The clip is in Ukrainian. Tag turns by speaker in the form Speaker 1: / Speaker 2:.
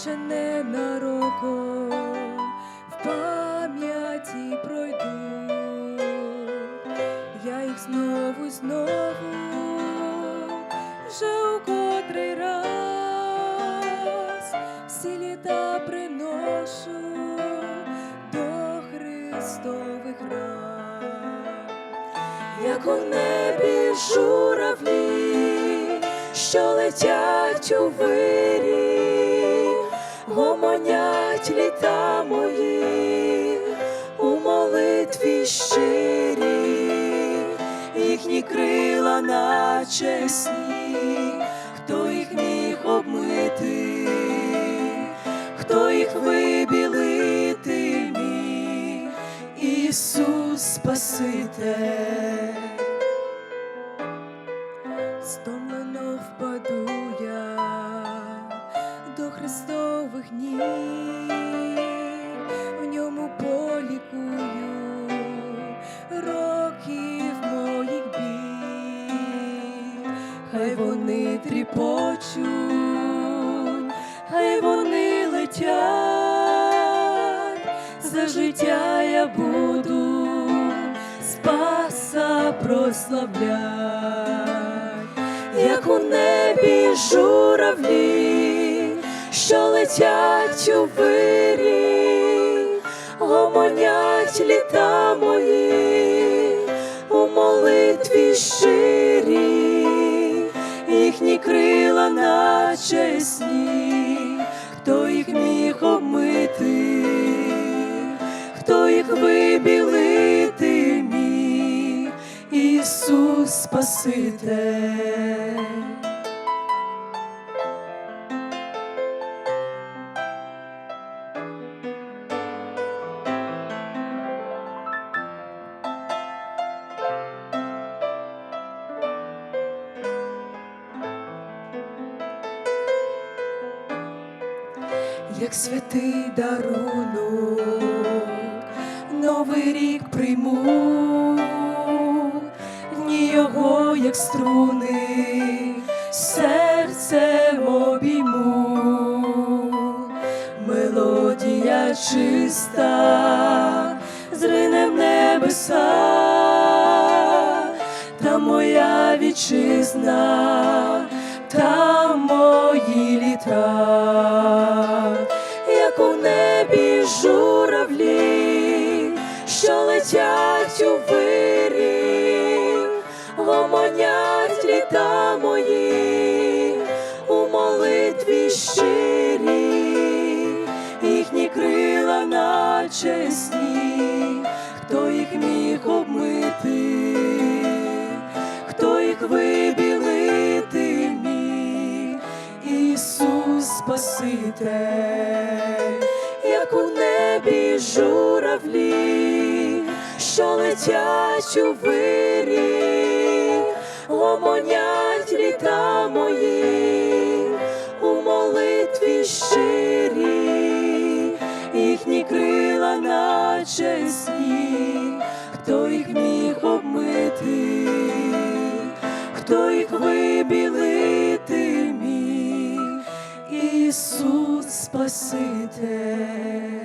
Speaker 1: наче ненароком в пам'яті пройду, я їх знову і знову вже у котрий раз всі літа приношу до Христових ран, як у небі журавлі, що летять у вирі гомонять літа мої у молитві щирі, їхні крила наче сніг, хто їх міг обмити, хто їх вибілити міг, Ісус Спаситель. Хай вони тріпочуть, хай вони летять, за життя я буду спаса прославлять, як у небі журавлі, що летять у вирі, гомонять літа мої у молитві щирі, крила наче сніг, хто їх міг обмити, хто їх вибілити міг, Ісус Спаситель. Як святий дарунок, новий рік прийму, в ній його, як струни, серцем обійму, мелодія чиста, зрине в небеса, та моя вітчизна, та мої літа, у вирі, гомонять літа мої у молитві щирі, їхні крила наче сніг, хто їх міг обмити, хто їх вибілити міг, Ісус Спаситель, як у небі журавлі, що летять у вирі, гомонять літа мої у молитві щирі, їхні крила наче сніг, хто їх міг обмити, хто їх вибілити міг, Ісус Спаситель.